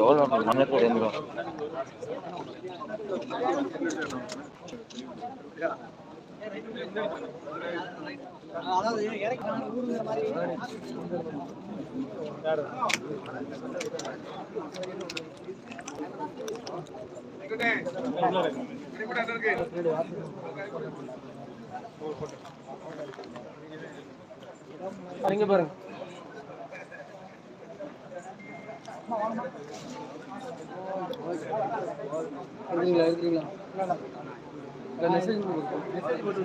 எவ்வளோ மண்ணத்தில் தெரிஞ்சிடும் இங்க பாருங்க. எடுக்கிறீங்களா எடுக்கிறீங்களா மெசேஜ் மெசேஜ் போட்டு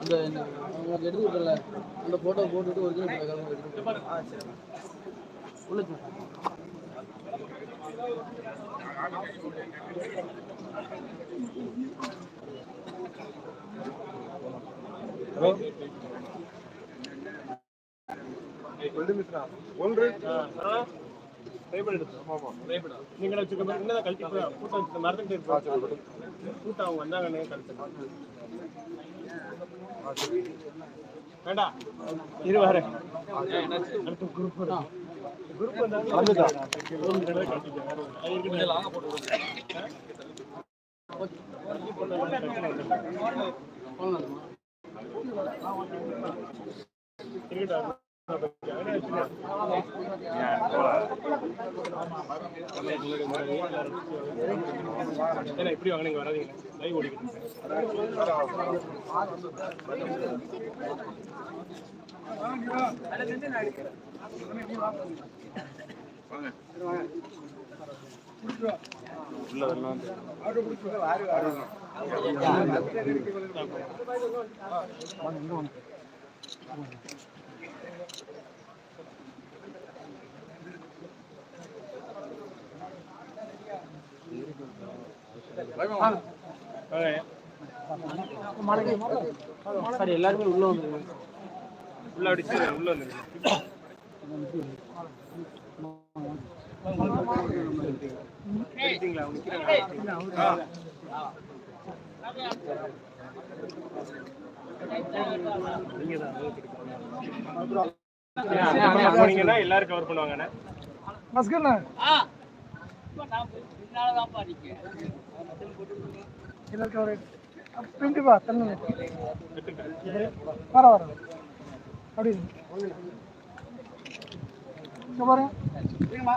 அந்த உங்களுக்கு எடுத்து விட்டல அந்த ஃபோட்டோ போட்டுட்டு ஒரிஜினல் கிளம்பி எடுத்து உள்ள தூக்கு. நீங்களே வச்சுக்க மாதிரி என்னதான் கழட்டி போய் கூட்டம் மறந்துட்டு இருப்பாங்க கூட்டம் அவங்க வந்தாங்கன்னு கழிச்சு வேண்டாம் இரு வரேன் அடுத்த குரூப் குரூப் ஏன்னா இப்படி வாங்க நீங்க வராதீங்க லைவ் ஓடிக்கிட்டு வாங்க. சார் எல்லாருமே உள்ள வந்துருங்க உள்ள அடிச்சு உள்ள வந்து நீங்க தான் போனீங்கன்னா எல்லாரும் கவர் பண்ணுவாங்கண்ணே வர வர. அப்படி பாருங்க சொல்லுண்ணே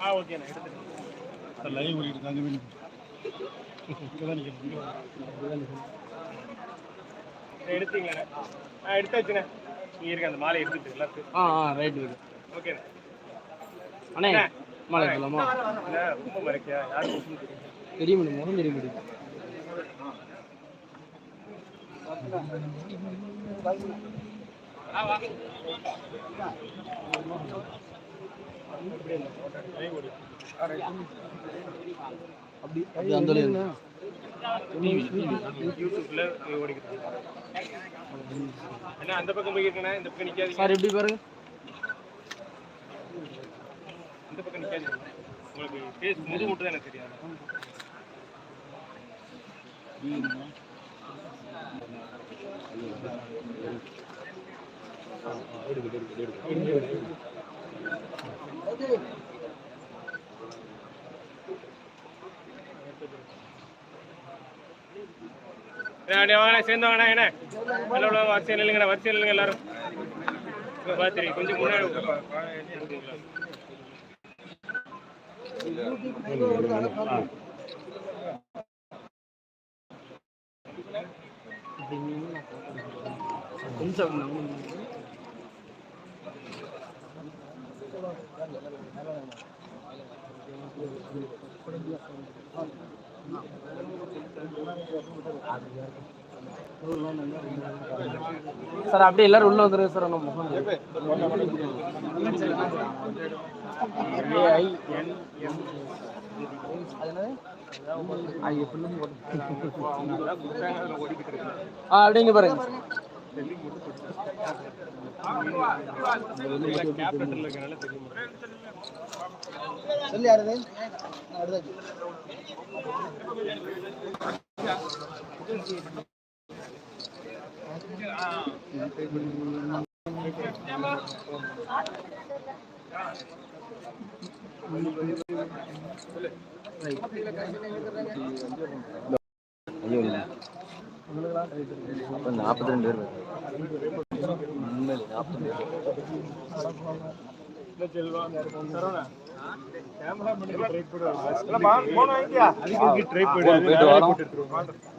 ஆ ஓகேண்ணே எடுத்துக்கிறேன் லைவ் ஓடிட்டு இருக்காங்க எடுத்தீங்கண்ணே ஆ எடுத்தாச்சுண்ணே. நீ இருக்க அந்த மாலை எடுத்துட்டு எல்லாத்துக்கும் ஆ ஆ ரைட் இருக்கு. ஓகேண்ணே. அண்ணே. மாலை யாருக்கு தெரியும் மேடம் முகம் தெரியும்? மேடம் அப்படி அந்த. யூடியூப்ல ஓடிக்கிட்டு என்ன அந்த பக்கம் போய்க்கிட்டேண்ணே இந்த பக்கம் நிக்காதீங்க. சார் எப்படி பாருங்க? இந்த பக்கம் நிற்காது உங்களுக்கு ஃபேஸ் முது மட்டும் தான் எனக்கு தெரியாது. சேர்ந்து என்ன வரிசையில் இல்லைங்கண்ணா வரிசையில் இல்லைங்க எல்லாரும். பார்த்துருக்கீங்க கொஞ்சம் முன்னாடி. cũng dần lắm Thank you. Sir அப்படியே எல்லாரும் உள்ள வந்துருங்க சார் உங்க முகம் ஆ, அப்படிங்க பாருங்க. சொல்லி யாருது நாற்பத்தி ரெண்டு பேர் உண்மையிலே நாற்பத்தி ரெண்டு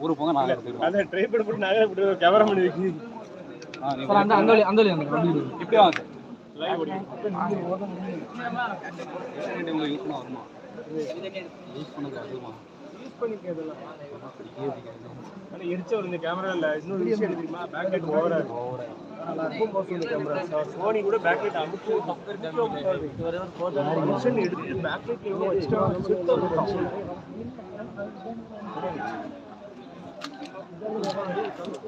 ஊருக்கு போங்க நாங்கள் கேமரா பண்ணி வைக்கி ஆ நீ சார் அந்த அந்த வழி அந்த வழி அந்த வழி இப்படி வாங்க சார். லைவ் ஓடி டைமில் யூஸ் பண்ண வருமா யூஸ் பண்ணது அதுமா யூஸ் பண்ணிக்கிறதுல ஆனா எரிச்ச ஒரு இந்த கேமரா இல்ல இன்னொரு விஷயம் தெரியுமா பேக் லைட் ஓவரா இருக்கு ரொம்ப மோசம் இந்த கேமரா சோனி கூட பேக் லைட் அமுக்கு ஃபங்க்ஷன் எடுத்து பேக் லைட் எவ்வளோ எக்ஸ்ட்ரா சுத்தம்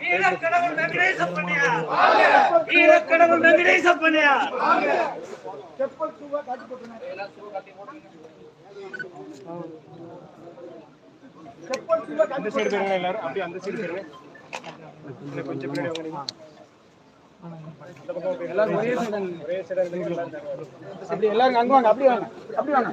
வீரக்கடவுள் வெங்கடேசப்பண்ணியா வீரக்கடவுள் வெங்கடேசப்பண்ணியா அந்த சைடு போயிருங்க எல்லாரும். அப்படியே அந்த சைடு போயிருங்க. எல்லாரும் ஒரே ஒரே அப்படி எல்லாரும் அங்க வாங்க. அப்படி வாங்க. அப்படி வாங்க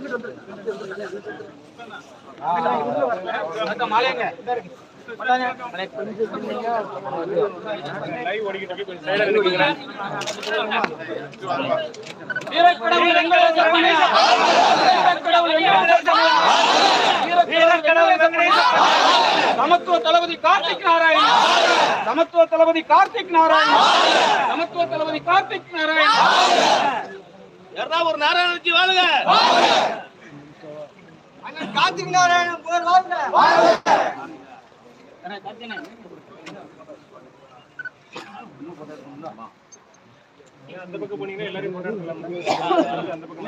சமத்துவ தளபதி கார்த்திக் நாராயண் சமத்துவ தளபதி கார்த்திக் நாராயண் சமத்துவ தளபதி கார்த்திக் நாராயண் யாரா ஒரு நாராயணஜி வாழுங்க கார்த்திக் நாராயணன். போர் வாழ்க அந்த பக்கம் போனீங்கன்னா எல்லாரையும் போட்டோ எடுக்கலாம் அந்த பக்கம்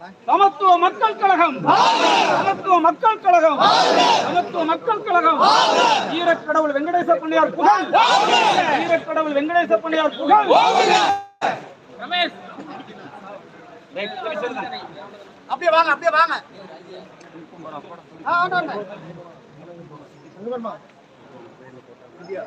சமத்துவ மக்கள் கழகம். சமத்துவ மக்கள் கழகம். சமத்துவ மக்கள் கழகம். ஈரக்கடவுள் வெங்கடேச பண்ணியார் புகழ். ஈரக்கடவுள் வெங்கடேச பண்ணியார் புகழ். ரமேஷ். அப்படியே வாங்க அப்படியே வாங்க. இந்தியா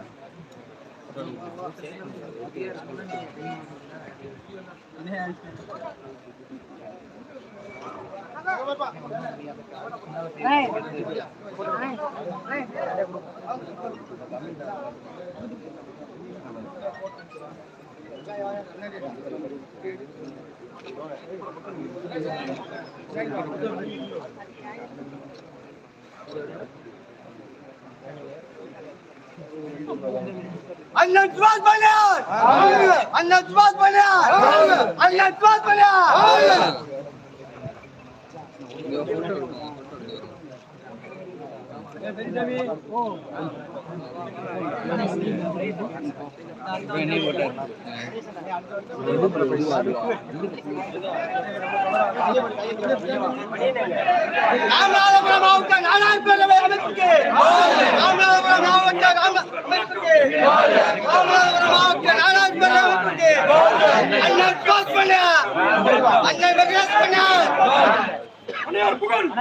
النجوات بنيان النجوات بنيان النجوات بنيان ராமநாதபுரம் மாவட்ட நாடார் பேரவை அமைப்புக்கு ராமநாதபுரம் மாவட்ட ராம- அமைப்புக்கு ராமநாதபுரம் மாவட்ட நாடார் பேரவை அமைப்புக்கு அண்ணன் சுபாஷ் பலியார் அண்ணன் வெங்கடேஷ்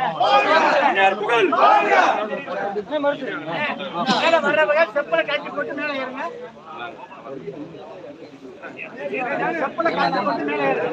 பலியார் மேல வர்றவங்க செப்பலை கட்டி போட்டு மேல ஏறுங்க செப்பலை கட்டி போட்டு மேல ஏறுங்க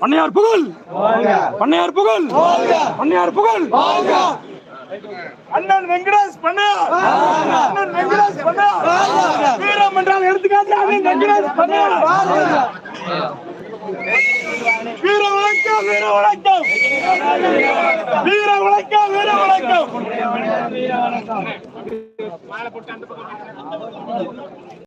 பண்ணையார் புகழ். பண்ணையார் புகழ். பண்ணையார் புகழ். அண்ணன் வெங்கடேஷ் பண்ணையார். அண்ணன் வெங்கடேஷ் பண்ணையார். வீரம் என்றால் எடுத்துக்காட்டு அண்ணன் வெங்கடேஷ் பண்ணையார். வீர வணக்கம் வீர வணக்கம். வீர வணக்கம் வீர வணக்கம்.